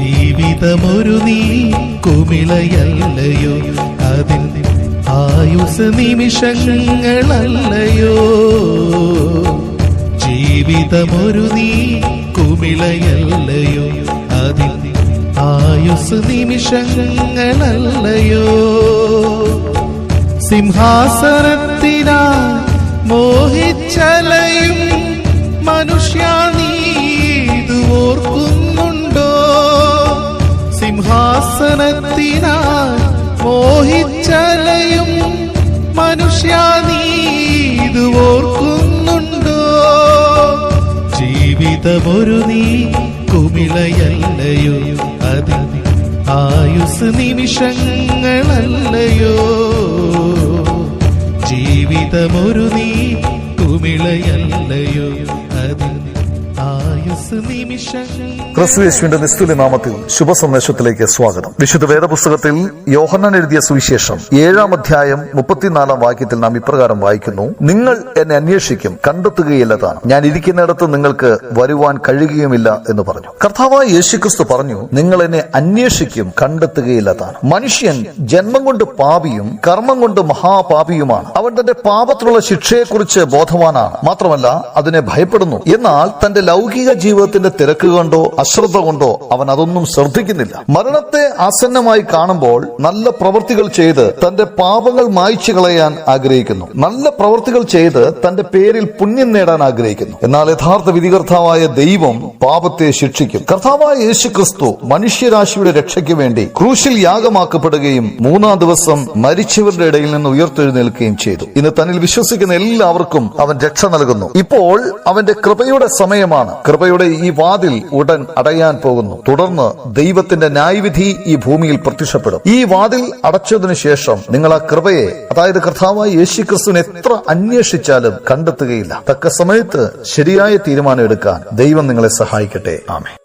ജീവിതമൊരു നീ കുമിളയല്ലയോ? അതിൽ ആയുസ് നിമിഷങ്ങളല്ലയോ ജീവിതമൊരു നീ കുമിളയല്ലയോ? അതിൽ ആയുസ് നിമിഷങ്ങളല്ലയോ സിംഹാസനത്തിനാ മോഹിച്ചലയും സിംഹാസനത്തിനാ മോഹിച്ചലയും മനുഷ്യ നീ ഇത് ഓർക്കുന്നുണ്ടോ? ജീവിതമൊരു നീ കുമിളയല്ലയോ? അതിൽ ആയുസ് നിമിഷങ്ങളല്ലയോ? ജീവിതമൊരു നീ കുമിളയല്ലയോ? അതിൽ ആയുസ് യേശുവിന്റെ നിസ്തുല്യ നാമത്തിൽ ശുഭ സന്ദേശത്തിലേക്ക് സ്വാഗതം. വിശുദ്ധ വേദപുസ്തകത്തിൽ യോഹന്നാൻ എഴുതിയ സുവിശേഷം ഏഴാം അധ്യായം മുപ്പത്തിനാലാം വാക്യത്തിൽ നാം ഇപ്രകാരം വായിക്കുന്നു. നിങ്ങൾ എന്നെ അന്വേഷിക്കും കണ്ടെത്തുകയില്ല താൻ ഞാൻ ഇരിക്കുന്നിടത്ത് നിങ്ങൾക്ക് വരുവാൻ കഴിയുകയുമില്ല എന്ന് പറഞ്ഞു. കർത്താവായ യേശുക്രിസ്തു പറഞ്ഞു നിങ്ങൾ എന്നെ അന്വേഷിക്കും കണ്ടെത്തുകയില്ല താൻ മനുഷ്യൻ ജന്മം കൊണ്ട് പാപിയും കർമ്മം കൊണ്ട് മഹാപാപിയുമാണ്. അവൻ തന്റെ പാപത്തിലുള്ള ശിക്ഷയെക്കുറിച്ച് ബോധവാനാണ്. മാത്രമല്ല അതിനെ ഭയപ്പെടുന്നു. എന്നാൽ തന്റെ ലൗകിക ജീവിതത്തിന്റെ തിരക്ക് കൊണ്ടോ അശ്രദ്ധ കൊണ്ടോ അവൻ അതൊന്നും ശ്രദ്ധിക്കുന്നില്ല. മരണത്തെ ആസന്നമായി കാണുമ്പോൾ നല്ല പ്രവൃത്തികൾ ചെയ്ത് തന്റെ പാപങ്ങൾ മായ്ച്ചു കളയാൻ ആഗ്രഹിക്കുന്നു. നല്ല പ്രവൃത്തികൾ ചെയ്ത് തന്റെ പേരിൽ പുണ്യം നേടാൻ ആഗ്രഹിക്കുന്നു. എന്നാൽ യഥാർത്ഥ വിധികർത്താവായ ദൈവം പാപത്തെ ശിക്ഷിക്കും. കർത്താവായ യേശു ക്രിസ്തു മനുഷ്യരാശിയുടെ രക്ഷയ്ക്ക് വേണ്ടി ക്രൂശിൽ യാഗമാക്കപ്പെടുകയും മൂന്നാം ദിവസം മരിച്ചവരുടെ ഇടയിൽ നിന്ന് ഉയർത്തെഴുന്നേൽക്കുകയും ചെയ്തു. ഇന്ന് തന്നിൽ വിശ്വസിക്കുന്ന എല്ലാവർക്കും അവൻ രക്ഷ നൽകുന്നു. ഇപ്പോൾ അവന്റെ കൃപയുടെ സമയമാണ്. കൃപയുടെ ഈ വാതിൽ ഉടൻ അടയാൻ പോകുന്നു. തുടർന്ന് ദൈവത്തിന്റെ ന്യായവിധി ഈ ഭൂമിയിൽ പ്രത്യക്ഷപ്പെടും. ഈ വാതിൽ അടച്ചതിനു ശേഷം നിങ്ങൾ ആ കൃപയെ അതായത് കർത്താവായ യേശു ക്രിസ്തുവിനെ എത്ര അന്വേഷിച്ചാലും കണ്ടെത്തുകയില്ല. തക്ക സമയത്ത് ശരിയായ തീരുമാനം എടുക്കാൻ ദൈവം നിങ്ങളെ സഹായിക്കട്ടെ. ആമേ